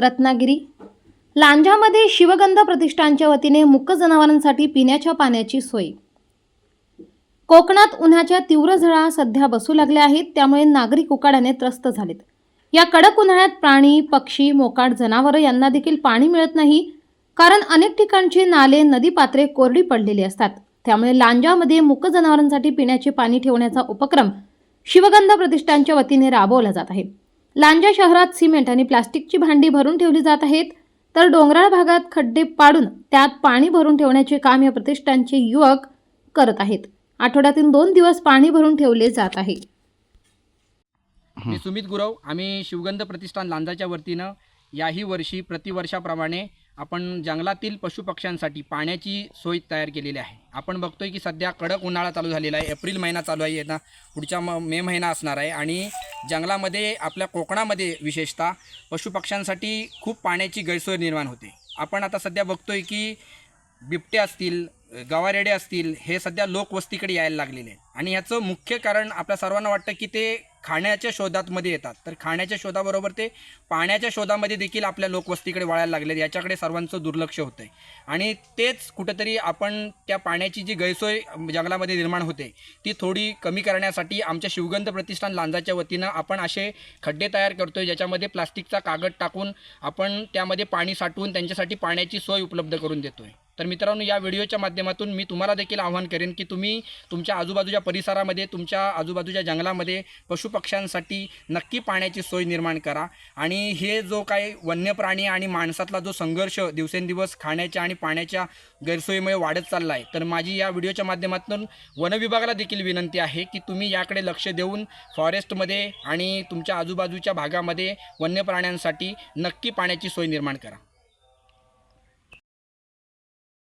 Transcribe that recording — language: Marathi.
रत्नागिरी. लांजामध्ये शिवगंध प्रतिष्ठानच्या वतीने मुक जनावरांसाठी पिण्याच्या पाण्याची सोय. कोकणात उन्हाच्या तीव्र झळा सध्या बसू लागल्या आहेत त्यामुळे नागरिक उकाड्याने त्रस्त झालेत. या कडक उन्हाळ्यात प्राणी पक्षी मोकाट जनावरं यांना देखील पाणी मिळत नाही कारण अनेक ठिकाणचे नाले नदी पात्रे कोरडी पडलेली असतात. त्यामुळे लांजामध्ये मुक जनावरांसाठी पिण्याचे पाणी ठेवण्याचा उपक्रम शिवगंध प्रतिष्ठानच्या वतीने राबवला जात आहे. लांजा शहरात सिमेंट आणि प्लास्टिकची भांडी भरून ठेवली जात आहेत. तर डोंगराळ भागात खड्डे पाडून त्यात पाणी भरून ठेवण्याचे काम या प्रतिष्ठानचे युवक करत आहेत. आठवड्यातून दोन दिवस पाणी भरून ठेवले जात आहे. मी सुमित गुरव. आम्ही शिवगंध प्रतिष्ठान लांजाच्या वतीनं याही वर्षी प्रतिवर्षाप्रमाणे आपण जंगलातील पशुपक्ष्यांसाठी पाण्याची सोय तयार केलेली आहे. आपण बघतोय की सध्या कडक उन्हाळा चालू झालेला आहे. एप्रिल महिना चालू आहे ना पुढच्या म मे महिना असणार आहे. आणि जंगलामध्ये आपल्या कोकणामध्ये विशेषतः पशुपक्ष्यांसाठी खूप पाण्याची गैरसोय निर्माण होते. आपण आता सध्या बघतोय की बिबटे असतील गवारेडे असतील हे सध्या लोकवस्तीकडे यायला लागलेले आहेत. आणि याचं मुख्य कारण आपल्या सर्वांना वाटतं की ते खाण्याच्या शोधातमध्ये येतात. तर खाण्याच्या शोधाबरोबर ते पाण्याच्या शोधामध्ये देखील आपल्या लोकवस्तीकडे वळायला लागले याच्याकडे सर्वांचं दुर्लक्ष होतं आहे आणि तेच कुठंतरी आपण त्या पाण्याची जी गैरसोय जंगलामध्ये निर्माण होते ती थोडी कमी करण्यासाठी आमच्या शिवगंध प्रतिष्ठान लांजाच्या वतीनं आपण असे खड्डे तयार करतो आहे ज्याच्यामध्ये प्लास्टिकचा कागद टाकून आपण त्यामध्ये पाणी साठवून त्यांच्यासाठी पाण्याची सोय उपलब्ध करून देतो आहे तर मित्रांनो या व्हिडिओच्या माध्यमातून मी तुम्हाला देखील आवाहन करेन की तुम्ही तुमच्या आजूबाजूच्या परिसरामध्ये तुमच्या आजूबाजूच्या जंगलामध्ये पशुपक्ष्यांसाठी नक्की पाण्याची सोय निर्माण करा. आणि हे जो काही वन्य प्राणी आणि माणसातला जो संघर्ष दिवसेंदिवस खाण्याच्या आणि पाण्याच्या गैरसोयीमुळे वाढत चालला आहे तर माझी या व्हिडिओच्या माध्यमातून वनविभागाला देखील विनंती आहे की तुम्ही याकडे लक्ष देऊन फॉरेस्टमध्ये आणि तुमच्या आजूबाजूच्या भागामध्ये वन्य प्राण्यांसाठी नक्की पाण्याची सोय निर्माण करा.